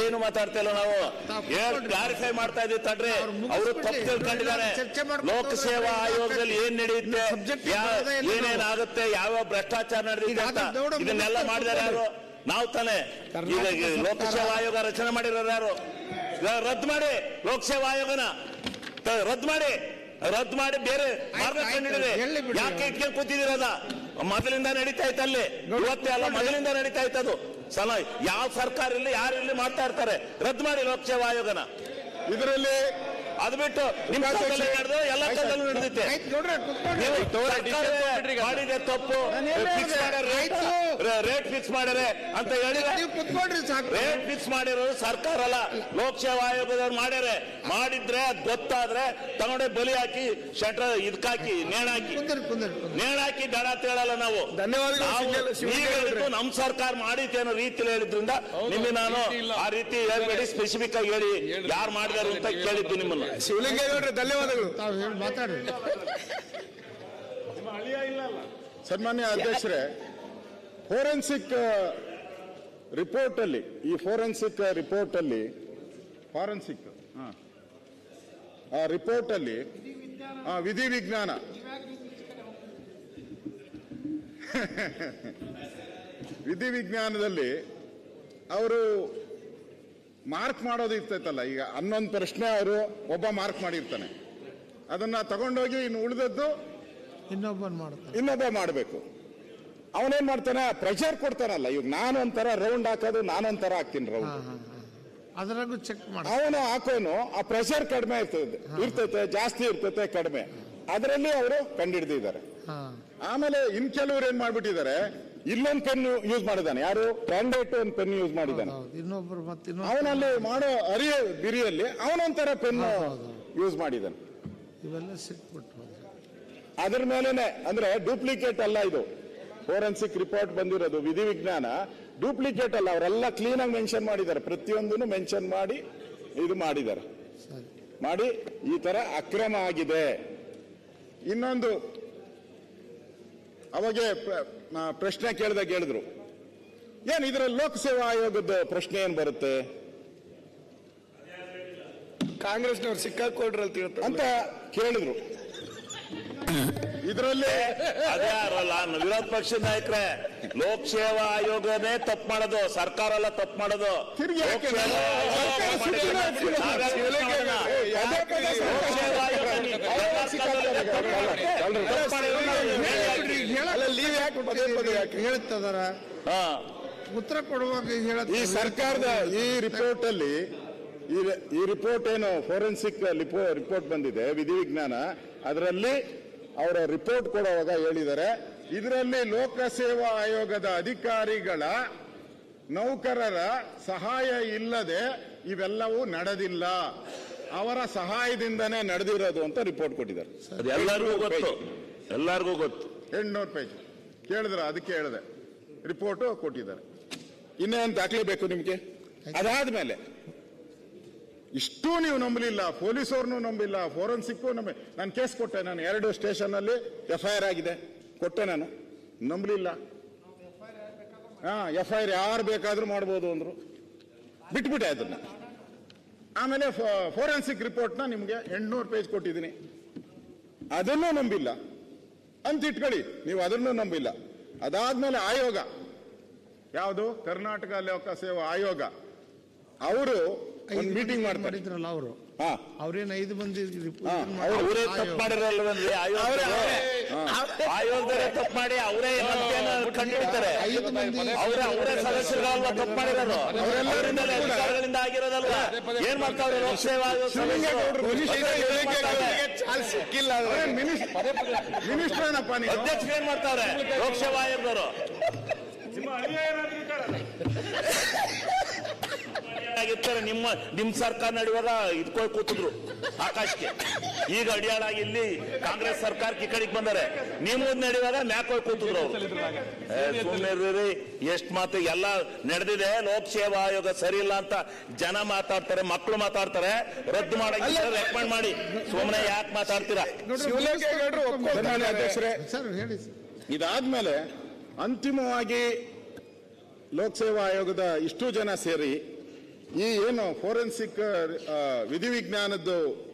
ಏನು ಮಾತಾಡ್ತಾ ಇಲ್ಲ ನಾವು? ಕ್ಲಾರಿಫೈ ಮಾಡ್ತಾ ಇದೀವಿ ತಡ್ರಿ. ಅವ್ರು ತಪ್ಪು ತಿಳ್ಕೊಂಡಿದ್ದಾರೆ. ಲೋಕಸೇವಾ ಆಯೋಗದಲ್ಲಿ ಏನ್ ನಡೆಯುತ್ತೆ. ಏನೇನಾಗುತ್ತೆ ಯಾವ ಭ್ರಷ್ಟಾಚಾರ ನಡೆದಿದೆ ಅಂತ ಇದನ್ನೆಲ್ಲ ಮಾಡಿದಾರೆ ಯಾರು? ನಾವು ತಾನೆ. ಈಗ ಲೋಕಸೇವಾ ಆಯೋಗ ರಚನೆ ಮಾಡಿರೋರು ಯಾರು? ರದ್ದು ಮಾಡಿ. ಲೋಕಸೇವಾ ಆಯೋಗನ. ರದ್ದು ಮಾಡಿ. ರದ್ದು ಮಾಡಿ ಬೇರೆ ಮಾರ್ಗದರ್ಶನ ನೀಡಿದೆ. ಯಾಕೆ ಇಟ್ಕೊಂಡು ಕೂತಿದ್ದೀರದ ಮೊದಲಿಂದ ನಡೀತಾ ಇತ್ತು ಅಲ್ಲಿ. ಇವತ್ತೇ ಅಲ್ಲ ಮೊದಲಿಂದ ನಡೀತಾ ಇತ್ತು ಅದು. ಸಲ ಯಾವ ಸರ್ಕಾರ ಇಲ್ಲಿ ಯಾರು ಇಲ್ಲಿ ಮಾಡ್ತಾ ಇರ್ತಾರೆ? ರದ್ದು ಮಾಡಿ ಲೋಕಸೇವಾ ಆಯೋಗನ. ಇದರಲ್ಲಿ ಅದು ಬಿಟ್ಟು ನಿಮ್ ಕಾಲದಲ್ಲಿ ನಡೆದು ಎಲ್ಲ ಕಾಲದಲ್ಲೂ ನಡೆದಿತ್ತೆ. ಆಯ್ತು ನೋಡ್ರಿ ಕುತ್ಕೊಳ್ರಿ. ನೀವು ಮಾಡಿದೆ ತಪ್ಪು? ರೇಟ್ ಫಿಕ್ಸ್ ಮಾಡ್ಯಾರೆ ಅಂತ ಹೇಳಿದ್ರೆ ನೀವು ಕುತ್ಕೊಳ್ರಿ ಸಾಕು. ರೇಟ್ ಫಿಕ್ಸ್ ಮಾಡಿರೋದು ಸರ್ಕಾರ ಅಲ್ಲ ಲೋಕಸೇವಾ ಆಯೋಗದವ್ರು ಮಾಡ್ಯಾರೆ ಮಾಡಿದ್ರೆ ಅದ್ ಗೊತ್ತಾದ್ರೆ ತಗೊಂಡೆ ಬಲಿ ಹಾಕಿ ಶಟ್ರ ಇದಕ್ಕಾಕಿ ನೇಣಾಕಿ ಹಾಕಿ. ನೇಣ ಕುಂದ್ರಿ ಕುಂದ್ರಿ. ಹಾಕಿ ದಡ ತೇಳಲ್ಲ ಹೇಳಲ್ಲ ನಾವು. ಧನ್ಯವಾದಗಳು. ನಮ್ ಸರ್ಕಾರ ಮಾಡಿತ್ತು ಅನ್ನೋ ರೀತಿಯಲ್ಲಿ ಹೇಳಿದ್ರಿಂದ ನಿಮಗೆ ನಾನು ಆ ರೀತಿ ಹೇಳ್ಬೇಡಿ ಸ್ಪೆಸಿಫಿಕ್ ಆಗಿ ಹೇಳಿ. ಯಾರು ಮಾಡಿದಾರು ಅಂತ ಕೇಳಿದ್ದು ನಿಮ್ಮನ್ನ. ಶಿವಲಿಂಗೇಗೌಡ್ರೆ ಧನ್ಯವಾದಗಳು. ತಾವು ಹೇಳಿ ಮಾತಾಡ್ರಿ. ಸನ್ಮಾನ್ಯ ಅಧ್ಯಕ್ಷರೇ ಫೋರೆನ್ಸಿಕ್ ರಿಪೋರ್ಟ್ ಅಲ್ಲಿ ಈ ಫೋರೆನ್ಸಿಕ್ ರಿಪೋರ್ಟ್ ಅಲ್ಲಿ ಫಾರೆನ್ಸಿಕ್ ಆ ರಿಪೋರ್ಟ್ ಅಲ್ಲಿ ವಿಧಿ ವಿಜ್ಞಾನ. ವಿಧಿ ವಿಜ್ಞಾನದಲ್ಲಿ ಅವರು ಮಾರ್ಕ್ ಮಾಡೋದು ಇರ್ತೈತಲ್ಲ. ಈಗ ಹನ್ನೊಂದು ಪ್ರಶ್ನೆ ಅವರು ಒಬ್ಬ ಮಾರ್ಕ್ ಮಾಡಿರ್ತಾನೆ. ಅದನ್ನ ತಗೊಂಡೋಗಿ ಇನ್ನು ಉಳಿದದ್ದು ಇನ್ನೊಬ್ಬ ಇನ್ನೊಬ್ಬ ಮಾಡಬೇಕು. ಅವನೇನ್ ಮಾಡ್ತಾನೆ? ಪ್ರೆಷರ್ ಕೊಡ್ತಾನಲ್ಲ. ಇವಾಗ ನಾನೊಂಥರ ರೌಂಡ್ ಹಾಕೋದು ನಾನೊಂಥರ ಹಾಕ್ತೀನಿ ರೌಂಡ್ ಅದರಾಗೂ ಚೆಕ್ ಮಾಡ. ಅವನು ಹಾಕೋನು ಆ ಪ್ರೆಷರ್ ಕಡಿಮೆ ಇರ್ತದೆ ಇರ್ತೈತೆ ಜಾಸ್ತಿ ಇರ್ತೈತೆ ಕಡಿಮೆ. ಅದರಲ್ಲಿ ಅವರು ಕಂಡಿಡ್ದಿದ್ದಾರೆ ಆಮೇಲೆ ಇನ್ ಕೆಲವ್ರು ಏನ್ ಮಾಡ್ಬಿಟ್ಟಿದ್ದಾರೆ ಇಲ್ಲೊಂದು ಪೆನ್ ಯೂಸ್ ಮಾಡಿದಾನೆ ಯಾರು? ಕ್ಯಾಂಡೇಟ್ ಒಂದು ಪೆನ್ ಯೂಸ್ ಮಾಡಿದ್ದಾನೆ. ಹೌದು ಇನ್ನೊಬ್ರು ಮತ್ತೆ ಅವನಲ್ಲಿ ಮಾಡೋ ಅರಿಯ ಬಿರಿಯಲ್ಲಿ ಅವನೊಂಥರ ಪೆನ್ ಯೂಸ್ ಮಾಡಿದ್ದಾನೆ. ಇವೆಲ್ಲ ಸಿಕ್ಬಿಟ್ಟು. ಅದ್ರ ಮೇಲೆನೆ ಅಂದ್ರೆ ಡೂಪ್ಲಿಕೇಟ್ ಅಲ್ಲ ಇದು. ಫೋರೆನ್ಸಿಕ್ ರಿಪೋರ್ಟ್ ಬಂದಿರೋದು ವಿಧಿ ವಿಜ್ಞಾನ. ಡೂಪ್ಲಿಕೇಟ್ ಅಲ್ಲ ಅವರೆಲ್ಲ ಕ್ಲೀನ್ ಆಗಿ ಮೆನ್ಷನ್ ಮಾಡಿದ್ದಾರೆ. ಪ್ರತಿಯೊಂದನ್ನು ಮೆನ್ಷನ್ ಮಾಡಿ ಇದು ಮಾಡಿದ್ದಾರೆ. ಮಾಡಿ ಈ ತರ ಅಕ್ರಮ ಆಗಿದೆ. ಇನ್ನೊಂದು ಅವಾಗೆ ಪ್ರ- ಪ್ರಶ್ನೆ ಕೇಳಿದಾಗ ಹೇಳಿದ್ರು. ಏನ್ ಇದರಲ್ಲಿ ಲೋಕಸೇವಾ ಆಯೋಗದ ಪ್ರಶ್ನೆ ಏನ್ ಬರುತ್ತೆ? ಕಾಂಗ್ರೆಸ್ನವ್ರು ಸಿಕ್ಕಾಕೊಡ್ರಲ್ಲಿ ಅಂತ ಕೇಳಿದ್ರು. ಇದರಲ್ಲಿ ಅದೇ ಅರಲ್ಲ ವಿರೋಧ ಪಕ್ಷದ ನಾಯಕರೇ ಲೋಕಸೇವಾ ಆಯೋಗನೇ ತಪ್ಪು ಮಾಡೋದು ಸರ್ಕಾರ ಎಲ್ಲ ತಪ್ಪು ಮಾಡೋದು? ಹೇಳ್ತದಾರ? ಹಾ. ಉತ್ತರ ಕೊಡುವಾಗ ಈ ಸರ್ಕಾರದ ಈ ರಿಪೋರ್ಟ್ ಅಲ್ಲಿ ಈ ಈ ರಿಪೋರ್ಟ್ ಏನು ಫೋರೆನ್ಸಿಕ್ ರಿಪೋರ್ಟ್ ಬಂದಿದೆ ವಿಧಿ ವಿಜ್ಞಾನ ಅದರಲ್ಲಿ ಅವರ ರಿಪೋರ್ಟ್ ಕೊಡುವಾಗ ಹೇಳಿದ್ದಾರೆ. ಇದರಲ್ಲಿ ಲೋಕಸೇವಾ ಆಯೋಗದ ಅಧಿಕಾರಿಗಳ ನೌಕರರ ಸಹಾಯ ಇಲ್ಲದೆ ಇವೆಲ್ಲವೂ ನಡೆದಿಲ್ಲ. ಅವರ ಸಹಾಯದಿಂದನೇ ನಡೆದಿರೋದು ಅಂತ ರಿಪೋರ್ಟ್ ಕೊಟ್ಟಿದ್ದಾರೆ. ಎಲ್ಲರಿಗೂ ಗೊತ್ತು. ಎಲ್ಲರಿಗೂ ಗೊತ್ತು. ಎಂಟ್ನೂರು ಪೇಜ್. ಕೇಳಿದ್ರ ಅದಕ್ಕೆ ಹೇಳಿದೆ. ರಿಪೋರ್ಟ್ ಕೊಟ್ಟಿದ್ದಾರೆ. ಇನ್ನೇನು ದಾಖಲೆ ಬೇಕು ಅದಾದ ಅದಾದ್ಮೇಲೆ. ಇಷ್ಟೂ ನೀವು ನಂಬಲಿಲ್ಲ, ಪೊಲೀಸವ್ರನ್ನೂ ನಂಬಿಲ್ಲ ಫೋರೆನ್ಸಿಕ್ಕು ನಂಬಿ, ನಾನು ಕೇಸ್ ಕೊಟ್ಟೆ, ನಾನು ಎರಡು ಸ್ಟೇಷನ್ ಅಲ್ಲಿ ಎಫ್ ಐ ಆರ್ ಆಗಿದೆ, ಕೊಟ್ಟೆ ನಾನು. ನಂಬಲಿಲ್ಲ. ಹಾ ಎಫ್ ಐ ಆರ್ ಯಾರು ಬೇಕಾದರೂ ಮಾಡ್ಬೋದು ಅಂದ್ರು. ಬಿಟ್ಬಿಟ್ಟೆ ಅದನ್ನ. ಆಮೇಲೆ ಫೋರೆನ್ಸಿಕ್ ರಿಪೋರ್ಟ್ನ ನಿಮಗೆ ಎಂಟುನೂರು ಪೇಜ್ ಕೊಟ್ಟಿದ್ದೀನಿ. ಅದನ್ನೂ ನಂಬಿಲ್ಲ. ಅಂತ ಇಟ್ಕೊಳ್ಳಿ, ನೀವು ಅದನ್ನು ನಂಬಿಲ್ಲ. ಅದಾದ್ಮೇಲೆ ಆಯೋಗ. ಯಾವುದು? ಕರ್ನಾಟಕ ಲೋಕ ಸೇವಾ ಆಯೋಗ. ಅವರು ಒಂದು ಮೀಟಿಂಗ್ ಮಾಡ್ತಾರೆ. ಮಾಡಿದ್ರಲ್ಲ ಅವರು. ಹಾ. ಅವ್ರೇನ್ ಐದು ಮಂದಿ ಹಾ, ಅವರೇ ತಪ್ಪು ಮಾಡಿರಲ್ವನ್ರಿ ಆಯೋಗದವರು ತಪ್ಪು ಮಾಡಿ ಅವರೇ ಕಂಡಿಡ್ತಾರೆ ಐದು ಮಂದಿ ಅವರೇ ಅವರೇ ಸದಸ್ಯರಲ್ವಾ ತಪ್ಪು ಮಾಡಿರೋದು? ಅವರೆಲ್ಲರಿಂದ ಅಧಿಕಾರಗಳಿಂದ ಆಗಿರೋದಲ್ವಾ? ಏನ್ ಮಾಡ್ತಾವ್ರೆ ಲೋಕಸೇವಾ ಆಯೋಗ ಸದಸ್ಯರು? ಮಿನಿಸ್ಟರ್ ಏನಪ್ಪ ನೀವು ಅಧ್ಯಕ್ಷರು ಏನ್ ಮಾಡ್ತಾವ್ರೆ ಲೋಕಸೇವಾ ಆಯೋಗದವರು. ಆಗಿರ್ತಾರೆ ನಿಮ್ಮ ನಿಮ್ ಸರ್ಕಾರ ನಡೆಯುವಾಗ ಇದ್ಕೊಳ್ ಕೂತಿದ್ರು ಆಕಾಶಕ್ಕೆ ಈಗ ಅಡಿಯಾಳಾಗಿ ಇಲ್ಲಿ ಕಾಂಗ್ರೆಸ್ ಸರ್ಕಾರ ಈ ಕಡೆಗೆ ಬಂದಾರೆ. ನೀವು ನಡೆಯುವಾಗ ಮ್ಯಾಕೋಯ್ ಕೂತಿದ್ರು ಅವರು. ಸುಮ್ಮನೆ ಎಷ್ಟು ಇರ್ರಿ ಎಷ್ಟ್ ಮಾತು ಎಲ್ಲ ನಡೆದಿದೆ ಲೋಕಸೇವಾ ಆಯೋಗ ಸರಿ ಇಲ್ಲ ಅಂತ ಜನ ಮಾತಾಡ್ತಾರೆ ಮಕ್ಕಳು ಮಾತಾಡ್ತಾರೆ. ರದ್ದು ಮಾಡಂಗಿಲ್ಲ ರೆಕಮೆಂಡ್ ಮಾಡಿ. ಸುಮ್ಮನೆ ಯಾಕೆ ಮಾತಾಡ್ತೀರಾ? ಇದಾದ್ಮೇಲೆ ಅಂತಿಮವಾಗಿ ಲೋಕಸೇವಾ ಆಯೋಗದ ಇಷ್ಟು ಜನ ಸೇರಿ ಈ ಏನು ಫೋರೆನ್ಸಿಕ್ ವಿಧಿವಿಜ್ಞಾನದ್ದು